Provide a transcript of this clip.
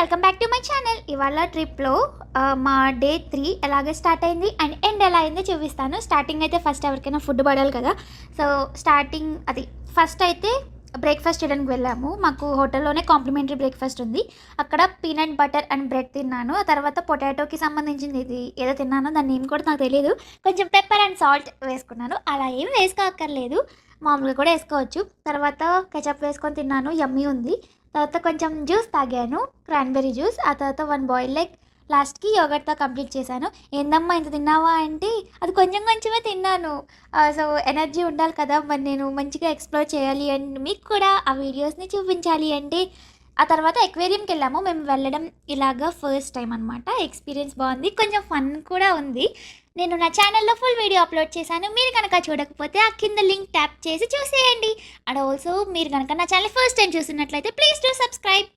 Welcome back to my channel ఇవాళ ట్రిప్లో మా డే త్రీ ఎలాగే స్టార్ట్ అయింది అండ్ ఎండ్ ఎలా అయిందో చూపిస్తాను. స్టార్టింగ్ అయితే ఫస్ట్ ఎవరికైనా ఫుడ్ పడాలి కదా. సో స్టార్టింగ్ అది ఫస్ట్ అయితే బ్రేక్ఫాస్ట్ చేయడానికి వెళ్ళాము. మాకు హోటల్లోనే కాంప్లిమెంటరీ బ్రేక్ఫాస్ట్ ఉంది. అక్కడ పీనట్ బటర్ అండ్ బ్రెడ్ తిన్నాను. ఆ తర్వాత పొటాటోకి సంబంధించింది ఇది ఏదో తిన్నానో దాన్ని ఏం కూడా నాకు తెలియదు కొంచెం పెప్పర్ అండ్ సాల్ట్ వేసుకున్నాను. అలా ఏం వేసుకోక్కర్లేదు. మామూలుగా కూడా వేసుకోవచ్చు. తర్వాత కెచప్ వేసుకొని తిన్నాను. యమ్మీ ఉంది. తర్వాత కొంచెం జ్యూస్ తాగాను. క్రాన్బెర్రీ జ్యూస్ ఆ తర్వాత వన్ బాయిల్ లెగ్ లాస్ట్కి యోగర్ట్తో కంప్లీట్ చేశాను. ఏందమ్మా ఇంత తిన్నావా అంటే అది కొంచెం కొంచెమే తిన్నాను. సో ఎనర్జీ ఉండాలి కదా మరి నేను మంచిగా ఎక్స్ప్లోర్ చేయాలి అండ్ మీకు కూడా ఆ వీడియోస్ని చూపించాలి అంటే ఆ తర్వాత ఎక్వేరియంకి వెళ్ళాము మేము వెళ్ళడం ఇలాగా ఫస్ట్ టైం అనమాట ఎక్స్పీరియన్స్ బాగుంది. కొంచెం ఫన్ కూడా ఉంది. నేను నా ఛానల్లో ఫుల్ వీడియో అప్లోడ్ చేశాను. మీరు కనుక చూడకపోతే ఆ కింద లింక్ ట్యాప్ చేసి చూసేయండి. అండ్ ఆల్సో మీరు కనుక నా ఛానల్ ఫస్ట్ టైం చూసినట్లయితే ప్లీజ్ టు సబ్స్క్రైబ్